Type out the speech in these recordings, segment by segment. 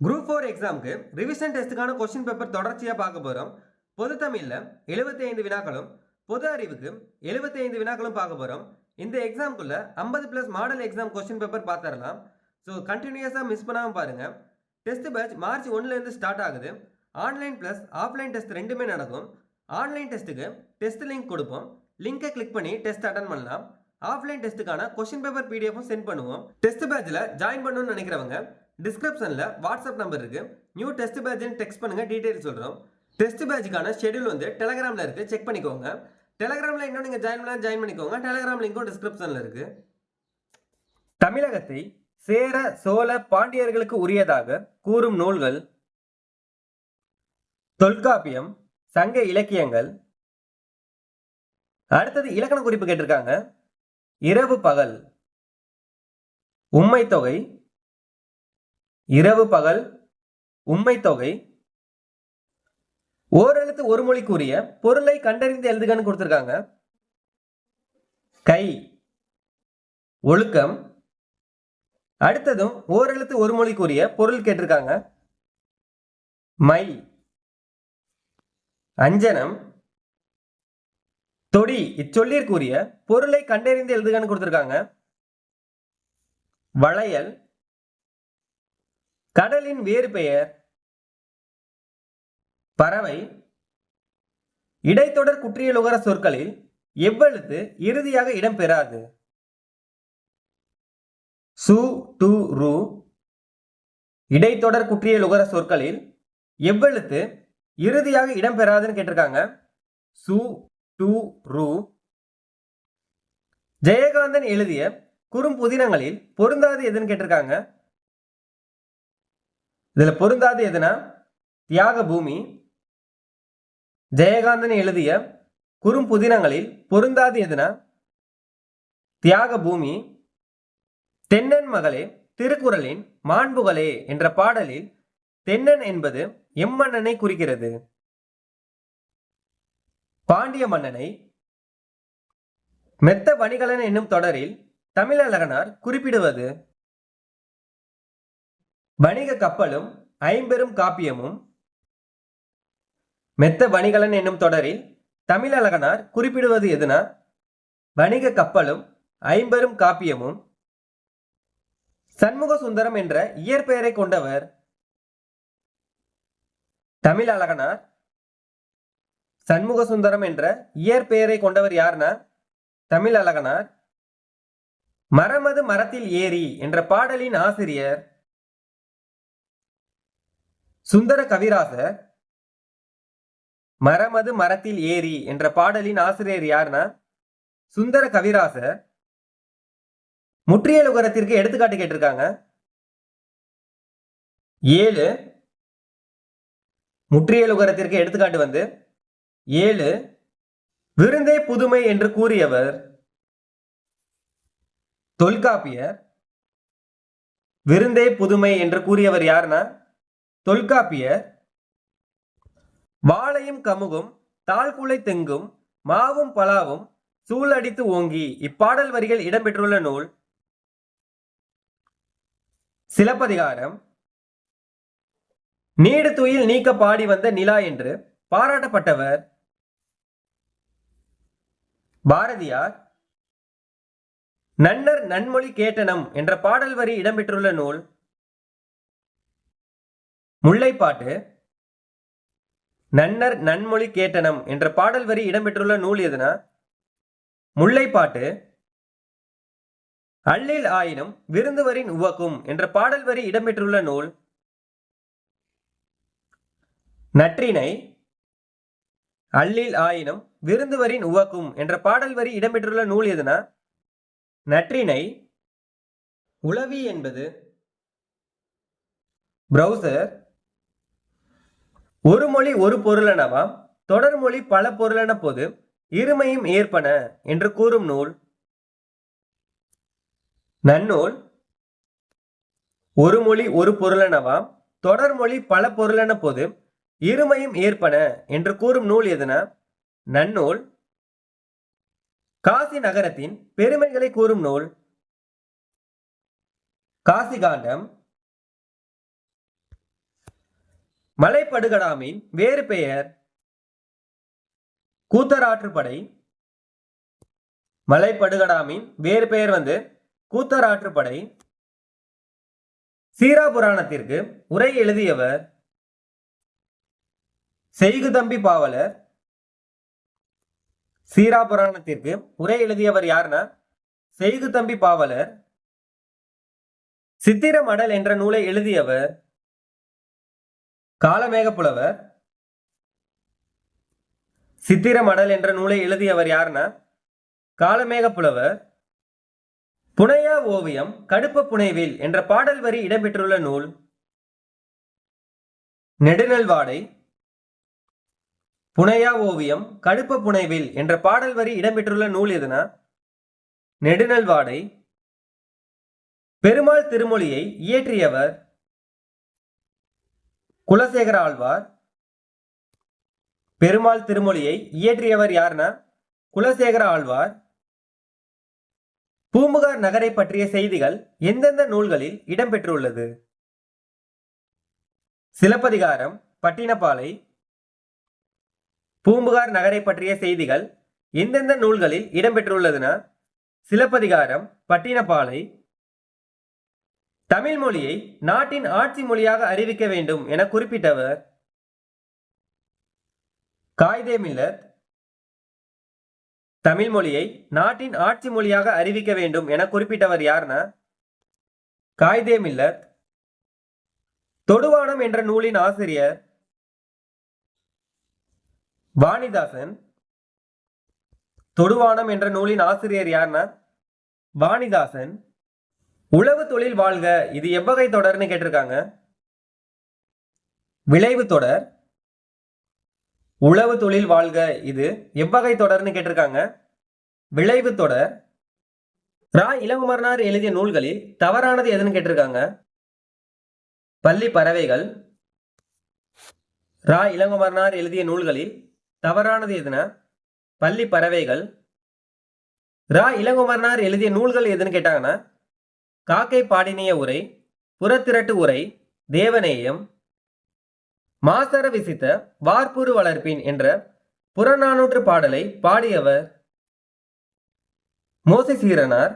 Group four எக்ஸாமுக்கு revision டெஸ்ட்டுக்கான question paper தொடர்ச்சியாக பார்க்க போகிறோம் பொது தமிழில் எழுபத்தி ஐந்து வினாக்களும் பொது அறிவுக்கு எழுபத்தி ஐந்து வினாக்களும் பார்க்க போகிறோம் இந்த எக்ஸாம்குள்ள ஐம்பது plus model exam question paper பார்த்துடலாம் ஸோ கண்டினியூஸாக மிஸ் பண்ணாமல் பாருங்கள் டெஸ்ட் பேட்ச் மார்ச் ஒன்றுலேருந்து ஸ்டார்ட் ஆகுது. ஆன்லைன் ப்ளஸ் ஆஃப்லைன் டெஸ்ட் ரெண்டுமே நடக்கும். ஆன்லைன் டெஸ்ட்டுக்கு டெஸ்ட் லிங்க் கொடுப்போம். லிங்கை கிளிக் பண்ணி டெஸ்ட் அட்டன் பண்ணலாம். ஆஃப்லைன் டெஸ்ட்டுக்கான கொஸ்டின் பேப்பர் பிடிஎஃப்பும் சென்ட் பண்ணுவோம். டெஸ்ட் பேட்சில் ஜாயின் பண்ணணும்னு நினைக்கிறவங்க டிஸ்கிரிப்ஷனில் வாட்ஸ்அப் நம்பர் இருக்குது நியூ டெஸ்ட் பேட்ச்னு டெக்ஸ்ட் பண்ணுங்கள் டீட்டெயில் சொல்கிறோம் டெஸ்ட் பேட்சுக்கான ஷெடியூல் வந்து டெலகிராமில் இருக்குது செக் பண்ணிக்கோங்க. டெலகிராமில் இன்னும் நீங்கள் ஜாயின் பண்ணலாம் ஜாயின் பண்ணிக்கோங்க. டெலகிராம் லிங்க்கும் டிஸ்கிரிப்ஷனில் இருக்குது தமிழகத்தை சேர சோழ பாண்டியர்களுக்கு உரியதாக கூறும் நூல்கள் தொல்காப்பியம் சங்க இலக்கியங்கள். அடுத்தது இலக்கண குறிப்பு கேட்டிருக்காங்க. இரவு பகல். உம்மை தொகை இரவு பகல் உம்மை தொகை. ஓரெழுத்து ஒரு மொழிக்குரிய பொருளை கண்டறிந்து எழுதுகன்னு கொடுத்துருக்காங்க. கை. ஒழுக்கம். அடுத்ததும் ஓரெழுத்து ஒரு மொழிக்குரிய பொருள் கேட்டிருக்காங்க. மை. அஞ்சனம். தொடி இச்சொல்லிற்குரிய பொருளை கண்டறிந்து எழுதுகன்னு கொடுத்துருக்காங்க. வளையல். கடலின் வேறு பெயர் பறவை. இடைத்தொடர் குற்றியலுகர சொற்களில் எவ்வெழுத்து இறுதியாக இடம்பெறாது? சு டு ரு. இடைத்தொடர் குற்றியலுகர சொற்களில் எவ்வெழுத்து இறுதியாக இடம்பெறாதுன்னு கேட்டிருக்காங்க. சு டு ரு. ஜெயகாந்தன் எழுதிய குறும்புதினங்களில் பொருந்தாது எதுன்னு கேட்டிருக்காங்க. இதில் பொருந்தாது எதுனா? தியாக பூமி ஜெயகாந்தன் எழுதிய குறும்புதினங்களில் பொருந்தாது எதுனா? தியாக பூமி தென்னன் மகளே திருக்குறளின் மாண்புகளே என்ற பாடலில் தென்னன் என்பது எம்மன்னனை குறிக்கிறது. பாண்டிய மன்னனை மெத்த வணிகலன் என்னும் தொடரில் தமிழழகனார் குறிப்பிடுவது. வணிக கப்பலும் ஐம்பெரும் காப்பியமும் மெத்த வணிகலன் என்னும் தொடரில் தமிழழகனார் குறிப்பிடுவது எதுனா? வணிக கப்பலும் ஐம்பெரும் காப்பியமும் சண்முக சுந்தரம் என்ற இயற்பெயரை கொண்டவர் தமிழழகனார் சண்முக சுந்தரம் என்ற இயற்பெயரை கொண்டவர் யார்னா? தமிழழகனார் மரமது மரத்தில் ஏறி என்ற பாடலின் ஆசிரியர் சுந்தர கவிராசர் மரமது மரத்தில் ஏறி என்ற பாடலின் ஆசிரியர் யாருன்னா? சுந்தர கவிராசர். முற்றியலுகரத்திற்கு எடுத்துக்காட்டு கேட்டிருக்காங்க. ஏழு. முற்றியலுகரத்திற்கு எடுத்துக்காட்டு வந்து ஏழு. விருந்தே புதுமை என்று கூறியவர் தொல்காப்பியர். விருந்தே புதுமை என்று கூறியவர் யாருன்னா? தொல்காப்பியர் வாழையும் கமுகும் தாழ்குலை தெங்கும் மாவும் பலாவும் சூழடித்து ஓங்கி இப்பாடல் வரிகள் இடம்பெற்றுள்ள நூல் சிலப்பதிகாரம். நீடு துயில் நீக்க பாடி வந்த நிலா என்று பாராட்டப்பட்டவர் பாரதியார். நன்னர் நன்மொழி கேட்டனம் என்ற பாடல் வரி இடம்பெற்றுள்ள நூல் முல்லைப்பாட்டு. நன்னர் நன்மொழி கேட்டனம் என்ற பாடல் வரி இடம்பெற்றுள்ள நூல் எதுனா? முல்லைப்பாட்டு. அள்ளில் ஆயினும் விருந்துவரின் உவக்கும் என்ற பாடல் வரி இடம்பெற்றுள்ள நூல். நற்றினை அள்ளில் ஆயினும் விருந்துவரின் உவக்கும் என்ற பாடல் வரி இடம்பெற்றுள்ள நூல் எதுனா? நற்றினை உளவி என்பது. ப்ரௌசர். ஒரு மொழி ஒரு பொருளெனவாம் தொடர்மொழி பல பொருளென போது இருமையும் ஏற்பன என்று கூறும் நூல். நன்னூல். ஒரு மொழி ஒரு பொருளெனவாம் தொடர்மொழி பல பொருளென போது இருமையும் ஏற்பன என்று கூறும் நூல் எதுனா? நன்னூல். காசி நகரத்தின் பெருமைகளை கூறும் நூல். காசி காண்டம். மலைப்படுகடாமின் வேறு பெயர் கூத்தராற்றுப்படை. மலைப்படுகடாமின் வேறு பெயர் வந்து கூத்தராற்றுப்படை. சீரா புராணத்திற்கு உரை எழுதியவர் செய்குதம்பி பாவலர். சீரா புராணத்திற்கு உரை எழுதியவர் யாருன்னா செய்குதம்பி பாவலர். சித்திர மடல் என்ற நூலை எழுதியவர் காலமேக புலவர் சித்திர மடல் என்ற நூலை எழுதியவர் யாருன்னா? காலமேக புலவர் புனையா ஓவியம் கடுப்ப புனைவில் என்ற பாடல் வரி இடம்பெற்றுள்ள நூல் நெடுநல்வாடை புனையா ஓவியம் கடுப்ப புனைவில் என்ற பாடல் வரி இடம்பெற்றுள்ள நூல் எதுனா? நெடுநல்வாடை. பெருமாள் திருமொழியை இயற்றியவர் குலசேகர ஆழ்வார் பெருமாள் திருமொழியை இயற்றியவர் யாருன்னா குலசேகர ஆழ்வார். பூம்புகார் நகரை பற்றிய செய்திகள் எந்தெந்த நூல்களில் இடம்பெற்றுள்ளது? சிலப்பதிகாரம் பட்டினப்பாலை. பூம்புகார் நகரை பற்றிய செய்திகள் எந்தெந்த நூல்களில் இடம்பெற்றுள்ளதுன்னா சிலப்பதிகாரம் பட்டினப்பாலை. தமிழ் மொழியை நாட்டின் ஆட்சி மொழியாக அறிவிக்க வேண்டும் என குறிப்பிட்டவர் காய்தே மில்லத். தமிழ் மொழியை நாட்டின் ஆட்சி மொழியாக அறிவிக்க வேண்டும் என குறிப்பிட்டவர் யார்னா? காய்தே மில்லத். தொடுவானம் என்ற நூலின் ஆசிரியர் வாணிதாசன். தொடுவானம் என்ற நூலின் ஆசிரியர் யார்னா? வாணிதாசன். உழவு தொழில் வாழ்க. இது எவ்வகை தொடர்னு கேட்டிருக்காங்க. விளைவு தொடர். உழவு தொழில் வாழ்க. இது எவ்வகை தொடர்னு கேட்டிருக்காங்க. விளைவு தொடர். ரா. இளங்குமரனார் எழுதிய நூல்களில் தவறானது எதுன்னு கேட்டிருக்காங்க. பள்ளி பறவைகள். ரா. இளங்குமரனார் எழுதிய நூல்களில் தவறானது எதுனா? பள்ளி பறவைகள். ரா. இளங்குமரனார் எழுதிய நூல்கள் எதுன்னு கேட்டாங்கன்னா காக்கை பாடினிய உரை புறத்திரட்டு உரை தேவநேயம். மாசர விசித்த வார்ப்புரு வளர்ப்பின் என்ற புறநானூற்று பாடலை பாடியவர் மோசி சீரனார்.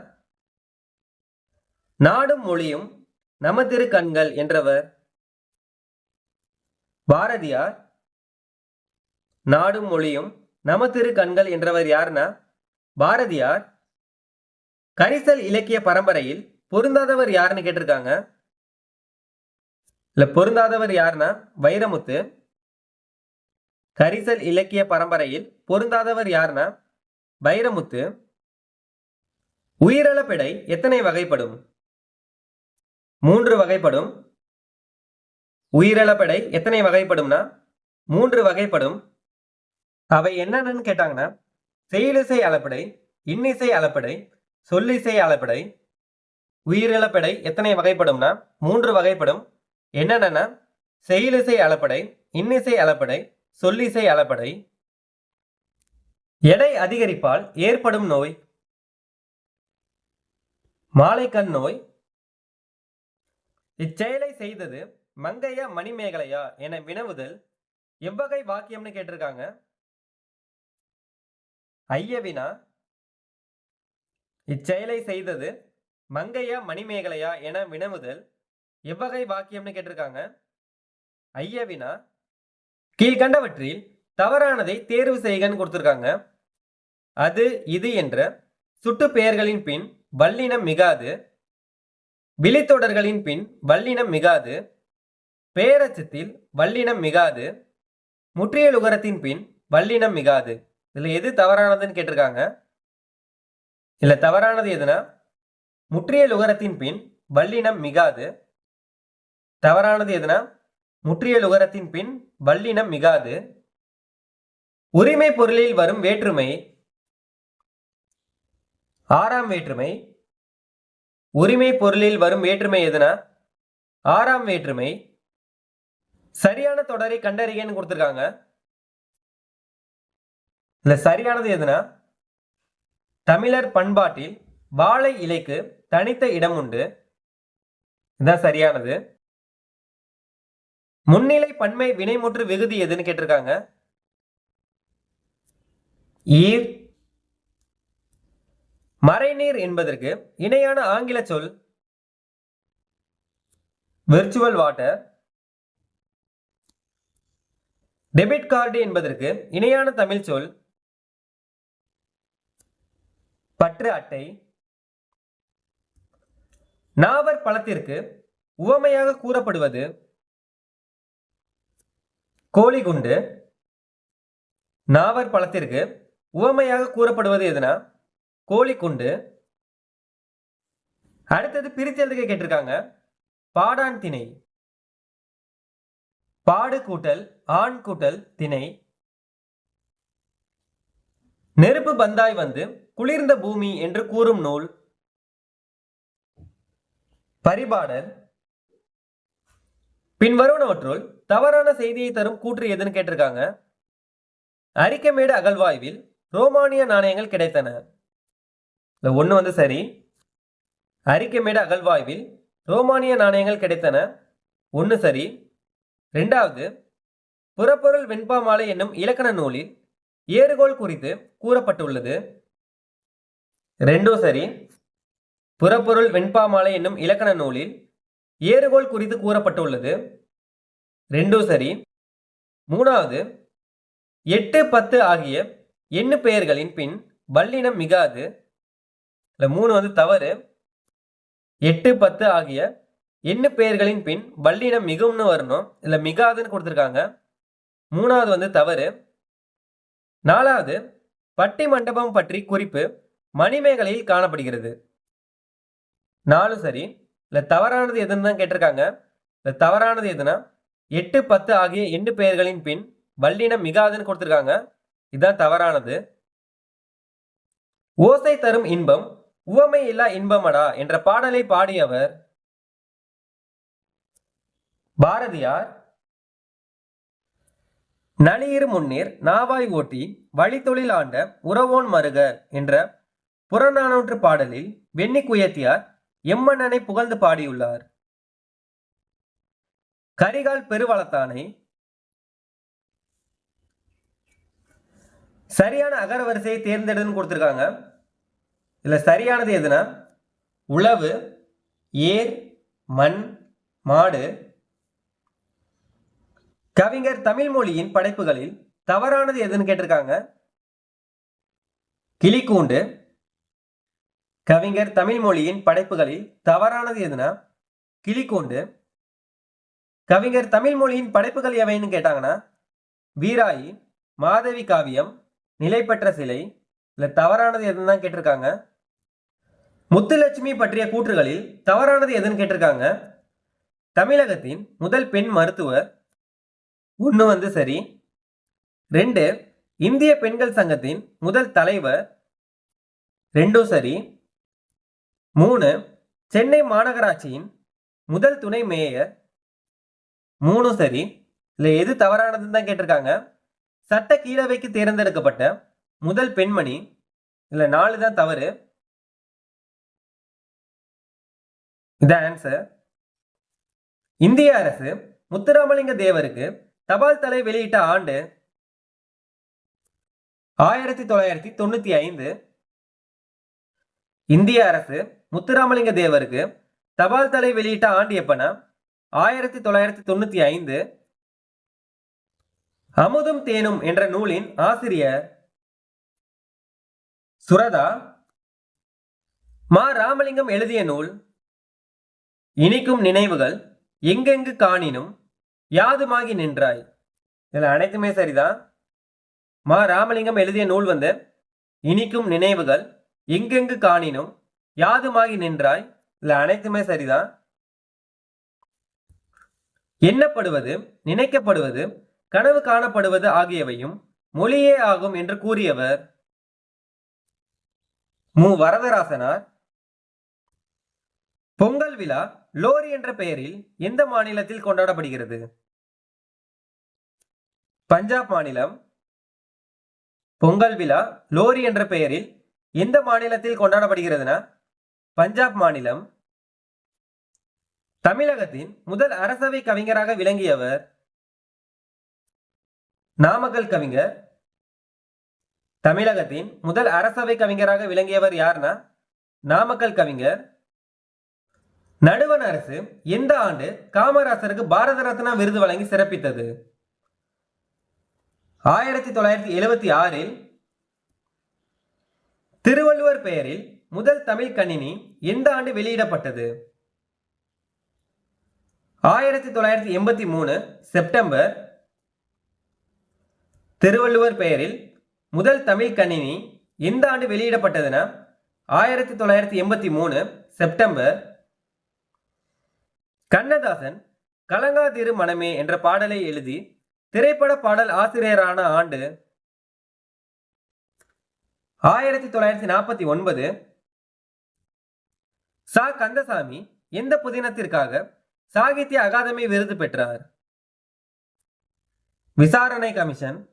நாடும் மொழியும் நமதிரு கண்கள் என்றவர். பாரதியார் நாடும் மொழியும் நமதிரு கண்கள் என்றவர் யாருன்னா பாரதியார். கரிசல் இலக்கிய பரம்பரையில் பொருந்தாதவர் யாருன்னு கேட்டிருக்காங்க. இல்ல பொருந்தாதவர் யாருன்னா வைரமுத்து. கரிசல் இலக்கிய பரம்பரையில் பொருந்தாதவர் யாருன்னா வைரமுத்து. உயிரிழப்பிடை எத்தனை வகைப்படும்? மூன்று வகைப்படும். உயிரிழப்படை எத்தனை வகைப்படும்னா மூன்று வகைப்படும். அவை என்னென்னு கேட்டாங்கன்னா செயலிசை அளப்படை இன்னிசை அளப்படை சொல்லிசை அளப்படை உயிரிழப்படை எத்தனை வகைப்படும்னா? மூன்று வகைப்படும். என்னென்னா செயலிசை அளப்படை இன்னிசை அளப்படை சொல்லிசை அளப்படை. எடை அதிகரிப்பால் ஏற்படும் நோய். மாலைக்கண் நோய். இச்செயலை செய்தது மங்கையா மணிமேகலையா என வினவுதல். எவ்வகை வாக்கியம்னு கேட்டிருக்காங்க. ஐயவினா. இச்செயலை செய்தது மங்கையா மணிமேகலையா என வினவுதல் எவ்வகை வாக்கியம்னு கேட்டிருக்காங்க. ஐயவினா கீழ்கண்டவற்றில் தவறானதை தேர்வு செய்கன்னு கொடுத்துருக்காங்க. அது இது என்ற சுட்டு பெயர்களின் பின் வல்லினம் மிகாது. விழித்தொடர்களின் பின் வல்லினம் மிகாது. பேரச்சத்தில் வல்லினம் மிகாது. முற்றியலுகரத்தின் பின் வல்லினம் மிகாது. இதில் எது தவறானதுன்னு கேட்டிருக்காங்க. இல்லை தவறானது எதுனா? முற்றியலுகரத்தின் பின் வல்லினம் மிகாது. தவறானது எதுனா? முற்றியலுகரத்தின் பின் வல்லினம் மிகாது. உரிமை பொருளில் வரும் வேற்றுமை. ஆறாம் வேற்றுமை. உரிமை பொருளில் வரும் வேற்றுமை எதுனா? ஆறாம் வேற்றுமை. சரியான தொடரை கண்டறியன்னு கொடுத்துருக்காங்க. இல்ல சரியானது எதுனா? தமிழர் பண்பாட்டில் வாழை இலைக்கு தனித்த இடம் உண்டு. இதுதான் சரியானது. முன்னிலை பன்மை வினைமுற்று விகுதி எதுன்னு கேட்டிருக்காங்க. ஈர் மறைநீர் என்பதற்கு இணையான ஆங்கில சொல் விர்ச்சுவல் வாட்டர் டெபிட் கார்டு என்பதற்கு இணையான தமிழ் சொல் பற்று அட்டை. நாவர் பழத்திற்கு உவமையாக கூறப்படுவது கோழிகுண்டு நாவர் பழத்திற்கு உவமையாக கூறப்படுவது எதுனா? கோழிக்குண்டு அடுத்தது பிரித்து எழுதுக கேட்டிருக்காங்க. பாடான் திணை. பாடு கூட்டல் ஆண் கூட்டல் திணை. நெருப்பு பந்தாய் வந்து குளிர்ந்த பூமி என்று கூறும் நூல் பரிபாடல். பின்வருவனவற்றுள் தவறான செய்தியை தரும் கூற்று எதுன்னு கேட்டிருக்காங்க. அரிக்கமேடு அகழ்வாய்வில் ரோமானிய நாணயங்கள் கிடைத்தன. இந்த ஒன்று வந்து சரி. அரிக்கமேடு அகழ்வாய்வில் ரோமானிய நாணயங்கள் கிடைத்தன. ஒன்று சரி. ரெண்டாவது புறப்பொருள் வெண்பா மாலை என்னும் இலக்கண நூலில் ஏறுகோள் குறித்து கூறப்பட்டுள்ளது. ரெண்டும் சரி. புறப்பொருள் வெண்பாமாலை என்னும் இலக்கண நூலில் ஏறுகோள் குறித்து கூறப்பட்டுள்ளது. ரெண்டும் சரி. மூணாவது எட்டு பத்து ஆகிய எண்ணு பெயர்களின் பின் வல்லினம் மிகாது. இல்லை மூணு வந்து தவறு. எட்டு பத்து ஆகிய எண்ணு பெயர்களின் பின் வல்லினம் மிகும்னு வரணும். இல்லை மிகாதுன்னு கொடுத்துருக்காங்க. மூணாவது வந்து தவறு. நாலாவது பட்டி மண்டபம் பற்றி குறிப்பு மணிமேகலையில் காணப்படுகிறது. நாலு சரி. இல்லை தவறானது எதுன்னு தான் கேட்டிருக்காங்க. இல்லை தவறானது எதுனா எட்டு பத்து ஆகிய எண்டு பெயர்களின் பின் வல்லினம் மிகாதுன்னு கொடுத்துருக்காங்க. இதுதான் தவறானது. ஓசை தரும் இன்பம் உவமை இல்லா இன்பமடா என்ற பாடலை பாடியவர் பாரதியார். நளியிரு முன்னீர் நாவாய் ஓட்டி வழித்தொழில் ஆண்ட உறவோன் மருக என்ற புறநானூற்று பாடலில் வெண்ணி குயத்தியார் எம்மன்னனை புகழ்ந்து பாடியுள்ளார். கரிகால் பெருவளத்தானை. சரியான அகர வரிசையை தேர்ந்தெடுன்னு கொடுத்துருக்காங்க. இதில் சரியானது எதுனா? உழவு ஏர் மண் மாடு. கவிஞர் தமிழ் மொழியின் படைப்புகளில் தவறானது எதுன்னு கேட்டிருக்காங்க. கிளிக்கூண்டு கவிஞர் தமிழ் மொழியின் படைப்புகளில் தவறானது எதுனா? கிளிக்கூண்டு கவிஞர் தமிழ் மொழியின் படைப்புகள் எவைன்னு கேட்டாங்கன்னா வீராயி மாதவி காவியம் நிலைப்பற்ற சிலை இல்லை தவறானது எதுன்னு தான் கேட்டிருக்காங்க? முத்துலட்சுமி பற்றிய கூற்றுகளில் தவறானது எதுன்னு கேட்டிருக்காங்க? தமிழகத்தின் முதல் பெண் மருத்துவர் ஒன்று வந்து சரி. ரெண்டு இந்திய பெண்கள் சங்கத்தின் முதல் தலைவர் ரெண்டும் சரி. மூணு சென்னை மாநகராட்சியின் முதல் துணை மேயர். மூணும் சரி. இல்லை எது தவறானதுன்னு தான் கேட்டிருக்காங்க. சட்ட கீழவைக்கு தேர்ந்தெடுக்கப்பட்ட முதல் பெண்மணி. இல்லை நாலு தான் தவறு. இதான் ஆன்சர் இந்திய அரசு முத்துராமலிங்க தேவருக்கு தபால் தலை வெளியிட்ட ஆண்டு ஆயிரத்தி தொள்ளாயிரத்தி தொண்ணூத்தி ஐந்து. இந்திய அரசு முத்துராமலிங்க தேவருக்கு தபால் தலை வெளியிட்ட ஆண்டு எப்பனா? ஆயிரத்தி தொள்ளாயிரத்தி தொண்ணூத்தி ஐந்து அமுதும் தேனும் என்ற நூலின் ஆசிரியர் சுரதா மா. ராமலிங்கம் எழுதிய நூல் இனிக்கும் நினைவுகள் எங்கெங்கு காணினும் யாதுமாகி நின்றாய்? இதில் அனைத்துமே சரிதான். மா. ராமலிங்கம் எழுதிய நூல் வந்து இனிக்கும் நினைவுகள் எங்கெங்கு காணினும் யாதுமாகி நின்றாய்? இதில் அனைத்துமே சரிதான். எண்ணப்படுவது நினைக்கப்படுவது கனவு காணப்படுவது ஆகியவையும் மொழியே ஆகும் என்று கூறியவர் மு. வரதராசனார். பொங்கல் விழா லோரி என்ற பெயரில் எந்த மாநிலத்தில் கொண்டாடப்படுகிறது? பஞ்சாப் மாநிலம் பொங்கல் விழா லோரி என்ற பெயரில் எந்த மாநிலத்தில் கொண்டாடப்படுகிறதுனா? பஞ்சாப் மாநிலம். தமிழகத்தின் முதல் அரசவை கவிஞராக விளங்கியவர் நாமக்கல் கவிஞர். தமிழகத்தின் முதல் அரசவை கவிஞராக விளங்கியவர் யார்னா? நாமக்கல் கவிஞர். நடுவண் அரசு எந்த ஆண்டு காமராசருக்கு பாரத ரத்னா விருது வழங்கி சிறப்பித்தது? ஆயிரத்தி தொள்ளாயிரத்தி எழுபத்தி ஆறில் திருவள்ளுவர் பெயரில் முதல் தமிழ் கணினி எந்த ஆண்டு வெளியிடப்பட்டது? ஆயிரத்தி தொள்ளாயிரத்தி எண்பத்தி மூணு செப்டம்பர். திருவள்ளுவர் பெயரில் முதல் தமிழ் கணினி எந்த ஆண்டு வெளியிடப்பட்டதுன்னா ஆயிரத்தி தொள்ளாயிரத்தி எண்பத்தி மூணு செப்டம்பர். கண்ணதாசன் கலங்காதிரு மனமே என்ற பாடலை எழுதி திரைப்பட பாடல் ஆசிரியரான ஆண்டு ஆயிரத்தி தொள்ளாயிரத்தி நாற்பத்தி ஒன்பது சா. கந்தசாமி எந்த புதினத்திற்காக சாகித்ய அகாதமி விருது பெற்றார்? விசாரணை கமிஷன்.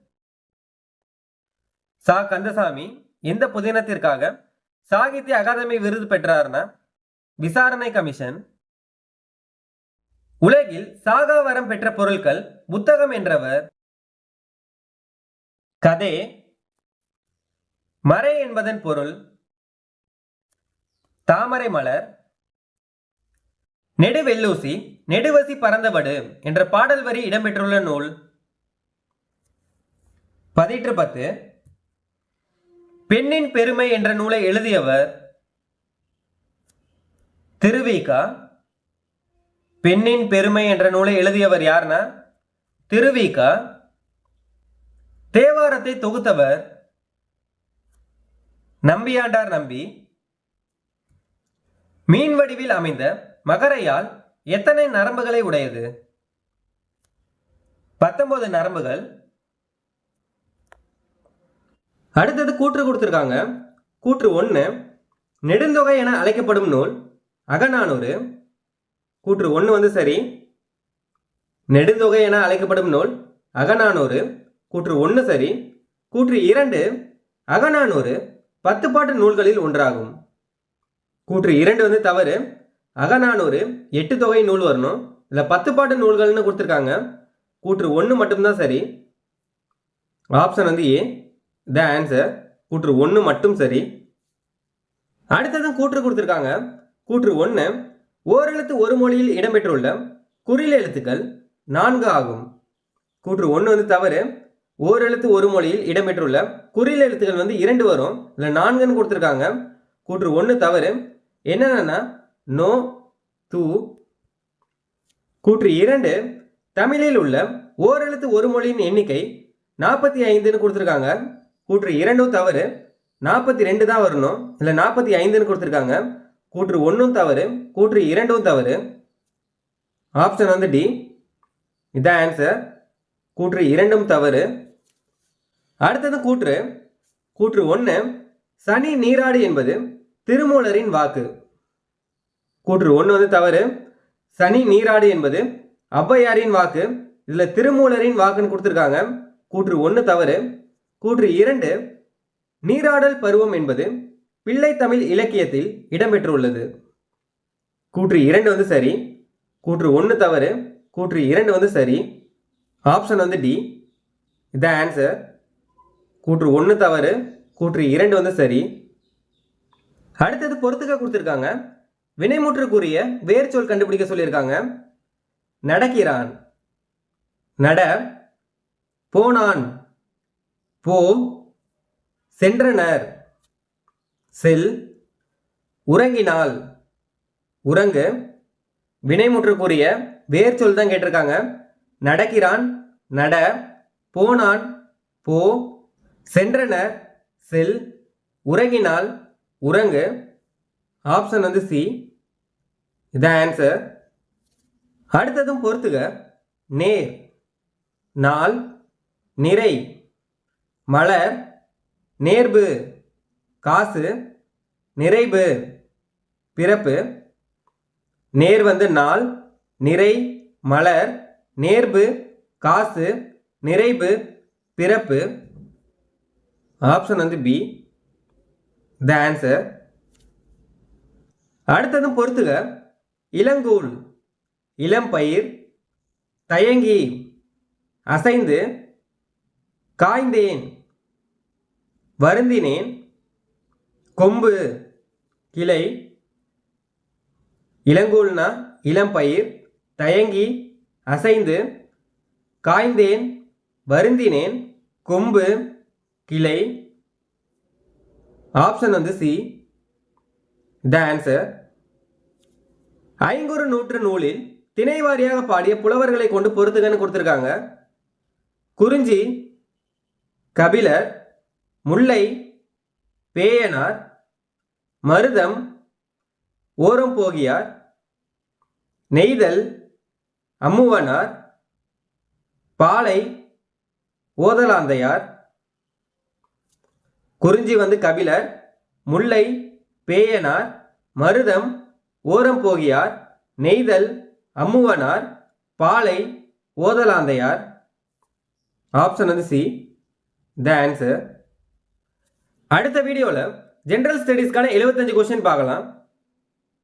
சா. கந்தசாமி எந்த புதினத்திற்காக சாகித்ய அகாதமி விருது பெற்றார்னா? விசாரணை கமிஷன். உலகில் சாகா வரம் பெற்ற பொருட்கள் புத்தகம் என்றவர். கதே மறை என்பதன் பொருள் தாமரை மலர் நெடுவெல்லூசி நெடுவசி பறந்தபடு என்ற பாடல் வரி இடம்பெற்றுள்ள நூல் பதிற்று பத்து. பெண்ணின் பெருமை என்ற நூலை எழுதியவர் திருவிகா பெண்ணின் பெருமை என்ற நூலை எழுதியவர் யார்னா? திருவிகா தேவாரத்தை தொகுத்தவர் நம்பியாண்டார் நம்பி. மீன் வடிவில் அமைந்த மகரையால் எத்தனை நரம்புகளை உடையது? பத்தொன்பது நரம்புகள். அடுத்தது கூற்று கொடுத்துருக்காங்க. கூற்று ஒன்று நெடுந்தொகை என அழைக்கப்படும் நூல் அகநானூறு. கூற்று ஒன்று வந்து சரி நெடுந்தொகை என அழைக்கப்படும் நூல் அகநானூறு. கூற்று ஒன்று சரி கூற்று இரண்டு அகநானூறு. பத்து பாட்டு நூல்களில் ஒன்றாகும். கூற்று இரண்டு வந்து தவறு. அகநானூறு எட்டு தொகை நூல் வரணும். இல்லை பத்து பாட்டு நூல்கள்னு கொடுத்துருக்காங்க. கூற்று ஒன்று மட்டும்தான் சரி. ஆப்ஷன் வந்து ஏ த ஆன்சர் கூற்று ஒன்று மட்டும் சரி. அடுத்ததும் கூற்று கொடுத்துருக்காங்க. கூற்று ஒன்று ஓரெழுத்து ஒரு மொழியில் இடம்பெற்றுள்ள குறில் எழுத்துக்கள் நான்கு ஆகும். கூற்று ஒன்று வந்து தவறு. ஓரெழுத்து ஒரு மொழியில் இடம்பெற்றுள்ள குறில் எழுத்துக்கள் வந்து இரண்டு வரும். இல்லை நான்குன்னு கொடுத்துருக்காங்க. கூற்று ஒன்று தவறு. என்னென்னா நோ தூ. கூற்று இரண்டு தமிழில் உள்ள ஓரெழுத்து ஒரு மொழியின் எண்ணிக்கை நாற்பத்தி ஐந்துன்னு கொடுத்துருக்காங்க. கூற்று இரண்டும் தவறு. நாற்பத்தி ரெண்டு தான் வரணும். இல்லை நாற்பத்தி ஐந்துன்னு கொடுத்துருக்காங்க. கூற்று ஒன்றும் தவறு. கூற்று இரண்டும் தவறு. ஆப்ஷன் வந்து டி. இதான் ஆன்சர் கூற்று இரண்டும் தவறு. அடுத்தது கூற்று. கூற்று ஒன்று சனி நீராடு என்பது திருமூலரின் வாக்கு. கூற்று ஒன்று வந்து தவறு. சனி நீராடு என்பது ஔவையாரின் வாக்கு. இதில் திருமூலரின் வாக்குன்னு கொடுத்துருக்காங்க. கூற்று ஒன்று தவறு. கூற்று இரண்டு நீராடல் பருவம் என்பது பிள்ளை தமிழ் இலக்கியத்தில் இடம்பெற்றுள்ளது. கூற்று இரண்டு வந்து சரி. கூற்று ஒன்று தவறு. கூற்று இரண்டு வந்து சரி. ஆப்ஷன் வந்து டி இதான் ஆன்சர் கூற்று ஒன்று தவறு கூற்று இரண்டு வந்து சரி. அடுத்தது பொறுத்துக்க கொடுத்துருக்காங்க. வினைமுற்றுக்குரிய வேர் சொல் கண்டுபிடிக்க சொல்லியிருக்காங்க. நடக்கிறான். நட போனான். போ சென்றனர். செல் உறங்கினால். உறங்கு வினைமுற்றுக்குரிய வேர் சொல் தான் கேட்டிருக்காங்க. நடக்கிறான் நட போனான் போ சென்றனர் செல் உறங்கினால் உறங்கு. ஆப்ஷன் வந்து சி இதான் ஆன்சர் அடுத்ததும் பொறுத்துக. நேர் நாள் நிறை மலர் நேர்பு காசு நிறைவு பிறப்பு. நேர் வந்து நாள் நிறை மலர் நேர்பு காசு நிறைவு பிறப்பு. ஆப்ஷன் வந்து பி த ஆன்சர் அடுத்ததும் பொறுத்துக. இளங்கூல் இளம்பயிர் தயங்கி அசைந்து காய்ந்தேன் வருந்தினேன் கொம்பு கிளை இளங்கூழ்னா இளம்பயிர் தயங்கி அசைந்து காய்ந்தேன் வருந்தினேன் கொம்பு கிளை ஆப்ஷன் வந்து சி த ஆன்சர் ஐங்குறு நூற்று நூலில் திணை வாரியாக பாடிய புலவர்களை கொண்டு பொறுத்துகன்னு கொடுத்துருக்காங்க. குறிஞ்சி கபிலர் முல்லை பேயனார் மருதம் ஓரம் போகியார் நெய்தல் அம்முவனார் பாலை ஓதலாந்தையார் குறிஞ்சி வந்து கபிலர் முல்லை பேயனார் மருதம் ஓரம் போகியார் நெய்தல் அம்முவனார் பாலை ஓதலாந்தையார். ஆப்ஷன் வந்து சி த ஆன்சர் அடுத்த வீடியோவில் ஜென்ரல் ஸ்டடீஸ்க்கான 75 கொஸ்டின் பார்க்கலாம்.